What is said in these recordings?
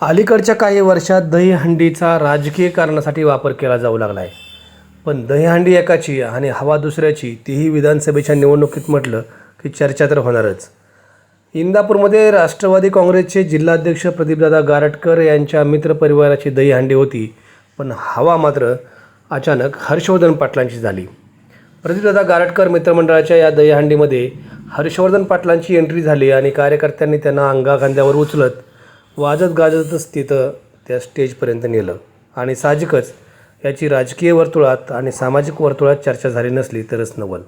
अलीकडच्या काही वर्षात दहीहंडीचा राजकीय कारणासाठी वापर केला जाऊ लागला आहे पण दहीहंडी एकाची आणि हवा दुसऱ्याची तीही विधानसभेच्या निवडणुकीत म्हटलं की चर्चा तर होणारच. इंदापूरमध्ये राष्ट्रवादी काँग्रेसचे जिल्हाध्यक्ष प्रदीपदादा गारटकर यांच्या मित्रपरिवाराची दहीहंडी होती पण हवा मात्र अचानक हर्षवर्धन पाटलांची झाली. प्रदीपदादा गारटकर मित्रमंडळाच्या या दहीहंडीमध्ये हर्षवर्धन पाटलांची एंट्री झाली आणि कार्यकर्त्यांनी त्यांना अंगाखांद्यावर उचलत वाजत गाजतच तिथं त्या स्टेजपर्यंत नेलं. आणि साहजिकच याची राजकीय वर्तुळात आणि सामाजिक वर्तुळात चर्चा झाली नसली तरच नवल.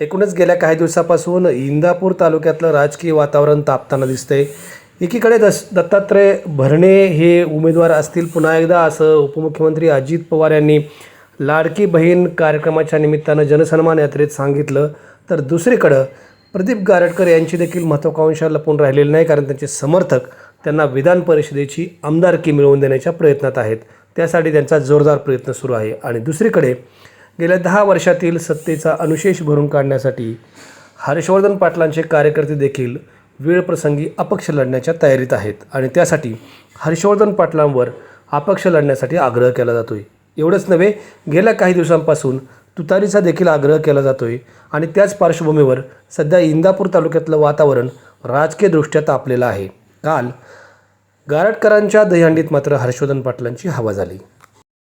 एकूणच गेल्या काही दिवसापासून इंदापूर तालुक्यातलं राजकीय वातावरण तापताना दिसतंय. एकीकडे दस दत्तात्रय भरणे हे उमेदवार असतील पुन्हा एकदा असं उपमुख्यमंत्री अजित पवार यांनी लाडकी बहीण कार्यक्रमाच्या निमित्तानं जनसन्मान यात्रेत सांगितलं. तर दुसरीकडं प्रदीप गारटकर यांची देखील महत्त्वाकांक्षा लपून राहिलेली नाही कारण त्यांचे समर्थक त्यांना विधान परिषदेची आमदारकी मिळवून देण्याच्या प्रयत्नात आहेत. त्यासाठी त्यांचा जोरदार प्रयत्न सुरू आहे. आणि दुसरीकडे गेल्या दहा वर्षातील सत्तेचा अनुशेष भरून काढण्यासाठी हर्षवर्धन पाटलांचे कार्यकर्ते देखील वेळप्रसंगी अपक्ष लढण्याच्या तयारीत आहेत. आणि त्यासाठी हर्षवर्धन पाटलांवर अपक्ष लढण्यासाठी आग्रह केला जातो आहे एवढंच नव्हे गेल्या काही दिवसांपासून तुतारीचा देखील आग्रह केला जातो आहे आणि त्याच पार्श्वभूमीवर सध्या इंदापूर तालुक्यातलं वातावरण राजकीयदृष्ट्या तापलेलं आहे. काल गारटकरांच्या दहीहंडीत मात्र हर्षवर्धन पाटलांची हवा झाली.